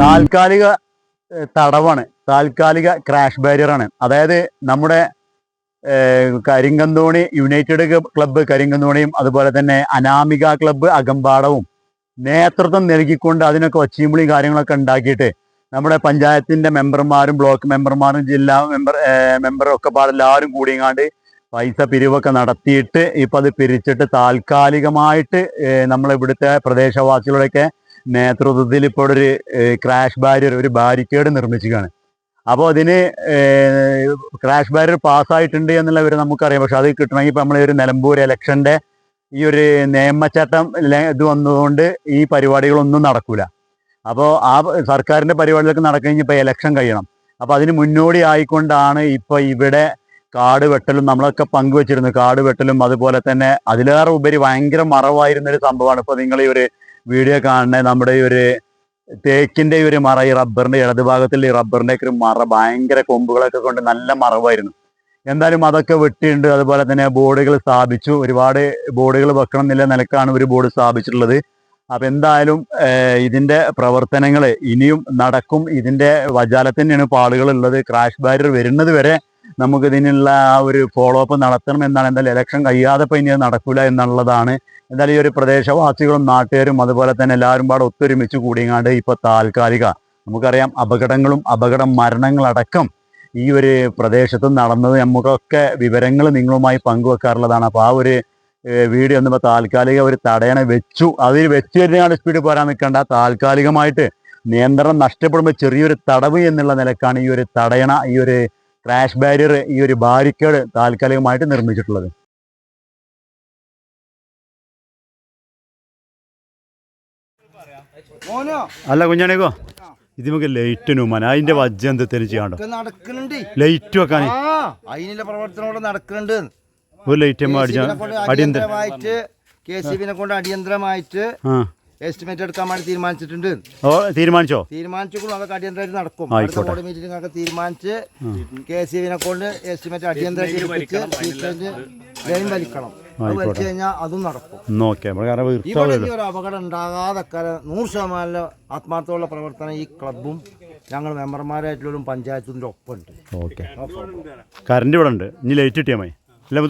താൽക്കാലിക തടവാണ്. താൽക്കാലിക crash barrier ആണ്. അതായത് നമ്മുടെ കരിങ്കന്തോണി യുണൈറ്റഡ് ക്ലബ്ബ് കരിങ്കന്തോണിയും അതുപോലെ തന്നെ അനാമിക ക്ലബ്ബ് അകമ്പാടവും നേതൃത്വം നൽകിക്കൊണ്ട് അതിനൊക്കെ ഒച്ചയുമ്പളിയും കാര്യങ്ങളൊക്കെ ഉണ്ടാക്കിയിട്ട് നമ്മുടെ പഞ്ചായത്തിന്റെ മെമ്പർമാരും ബ്ലോക്ക് മെമ്പർമാരും ജില്ലാ മെമ്പർ മെമ്പറും ഒക്കെ പാടെ കൂടിയങ്ങാണ്ട് പൈസ പിരിവൊക്കെ നടത്തിയിട്ട് ഇപ്പൊ അത് പിരിച്ചിട്ട് താൽക്കാലികമായിട്ട് നമ്മളിവിടുത്തെ പ്രദേശവാസികളുടെയൊക്കെ നേതൃത്വത്തിൽ ഇപ്പോൾ ഒരു ക്രാഷ് ബാരിയർ ഒരു ബാരിക്കേഡ് നിർമ്മിച്ചിരിക്കുകയാണ്. അപ്പോൾ അതിന് ക്രാഷ് ബാരിയർ പാസ്സായിട്ടുണ്ട് എന്നുള്ള വിവരം നമുക്കറിയാം. പക്ഷെ അത് കിട്ടണമെങ്കിൽ ഇപ്പം നമ്മൾ ഒരു നിലമ്പൂർ ഇലക്ഷന്റെ ഈ ഒരു നിയമച്ചട്ടം ഇത് വന്നതുകൊണ്ട് ഈ പരിപാടികളൊന്നും നടക്കൂല. അപ്പോൾ ആ സർക്കാരിന്റെ പരിപാടികളൊക്കെ നടക്കണമെങ്കിൽ ഇപ്പോൾ ഇലക്ഷൻ കഴിയണം. അപ്പോൾ അതിന് മുന്നോടി ആയിക്കൊണ്ടാണ് ഇപ്പോൾ ഇവിടെ കാട് വെട്ടലും നമ്മളൊക്കെ പങ്കുവച്ചിരുന്നു കാട് വെട്ടലും അതുപോലെ തന്നെ അതിലേറെ ഉപരി ഭയങ്കര മറവായിരുന്നൊരു സംഭവമാണ്. ഇപ്പോൾ നിങ്ങൾ ഈ ഒരു വീഡിയോ കാണുന്ന നമ്മുടെ ഈ ഒരു തേക്കിന്റെ ഈ ഒരു മറ ഈ റബ്ബറിന്റെ ഇടതുഭാഗത്തിൽ ഈ റബ്ബറിന്റെ ഒക്കെ മറ ഭയങ്കര കൊമ്പുകളൊക്കെ കൊണ്ട് നല്ല മറവായിരുന്നു. എന്തായാലും അതൊക്കെ വെട്ടിയുണ്ട്. അതുപോലെ തന്നെ ബോർഡുകൾ സ്ഥാപിച്ചു. ഒരുപാട് ബോർഡുകൾ വെക്കണം എന്നില്ല നിലക്കാണ് ഒരു ബോർഡ് സ്ഥാപിച്ചിട്ടുള്ളത്. അപ്പൊ എന്തായാലും ഇതിന്റെ പ്രവർത്തനങ്ങൾ ഇനിയും നടക്കും. ഇതിന്റെ വജാലത്തിനാണ് ആളുകൾ ഉള്ളത് ക്രാഷ് ബാരിയർ വരുന്നത് വരെ നമുക്ക് ഇതിനുള്ള ആ ഒരു ഫോളോ അപ്പ് നടത്തണം എന്നാണ്. എന്തായാലും ഇലക്ഷൻ കഴിയാതെ ഇപ്പം ഇനി അത് നടക്കൂല എന്നുള്ളതാണ്. എന്തായാലും ഈ ഒരു പ്രദേശവാസികളും നാട്ടുകാരും അതുപോലെ തന്നെ എല്ലാവരും പാടെ ഒത്തൊരുമിച്ച് കൂടിയങ്ങാണ്ട് ഇപ്പൊ താൽക്കാലിക നമുക്കറിയാം അപകടങ്ങളും അപകട മരണങ്ങളടക്കം ഈ ഒരു പ്രദേശത്ത് നടന്നത് നമുക്കൊക്കെ വിവരങ്ങൾ നിങ്ങളുമായി പങ്കുവെക്കാറുള്ളതാണ്. അപ്പോൾ ആ ഒരു വീഡിയോ ഒന്നിപ്പോ താൽക്കാലിക ഒരു തടയണ വെച്ചു. അതിൽ വെച്ച് തന്നെയാണ് സ്പീഡ് പോരാൻ നിൽക്കേണ്ട. താൽക്കാലികമായിട്ട് നിയന്ത്രണം നഷ്ടപ്പെടുമ്പോൾ ചെറിയൊരു തടവ് എന്നുള്ള നിലക്കാണ് ഈ ഒരു തടയണ ഈ ഒരു ക്രാഷ് ബാരിയർ ഈ ഒരു ബാരിക്കേഡ് താൽക്കാലികമായിട്ട് നിർമ്മിച്ചിട്ടുള്ളത്. മോനോ? അല്ല കുഞ്ഞാണിക്കോ? ഇത് നമുക്ക് ലൈറ്റിനും മന അതിന്റെ വജ്ജ എന്തെങ്കിലും ചെയ്യാണ്ടോ? നടക്കുന്നുണ്ട് ലൈറ്റ് വെക്കാൻ. ആ അതിനുള്ള പ്രവർത്തനം നടക്കുന്നുണ്ട് ഒരു ലൈറ്റ് അടിയന്തരമായിട്ട് കെ സി ബിനെ കൊണ്ട് അടിയന്തരമായിട്ട് ആ. എസ്റ്റിമേറ്റ് എടുക്കാൻ വേണ്ടി തീരുമാനിച്ചിട്ടുണ്ട്. ഓ തീരുമാനിച്ചോ? തീരുമാനിച്ചു അതൊക്കെ അടിയന്തരമായിട്ട് നടക്കും. അടുത്ത ബോർഡ് മീറ്റിംഗ് ഒക്കെ തീരുമാനിച്ച് കെ സി ബിനെ കൊണ്ട് എസ്റ്റിമേറ്റ് അടിയന്തരമായിട്ട് എടുപ്പിച്ച് ട്രീറ്റ്മെന്റ് ലൈൻ വലിക്കണം. അത് വലിച്ചു കഴിഞ്ഞാൽ അതും നടക്കും. ഇവിടെ ഒരു അപകടം ഉണ്ടാകാതെ നൂറ് ശതമാനം ആത്മാർത്ഥമുള്ള പ്രവർത്തനം ഈ ക്ലബും ഞങ്ങൾ മെമ്പർമാരായിട്ടുള്ള പഞ്ചായത്തിന്റെ ഒപ്പം ഉണ്ട് ഓക്കെ. കറണ്ട് ഇവിടെ ഉണ്ട്. ഇനി ലൈറ്റ് കിട്ടിയാൽ മതി. അല്ല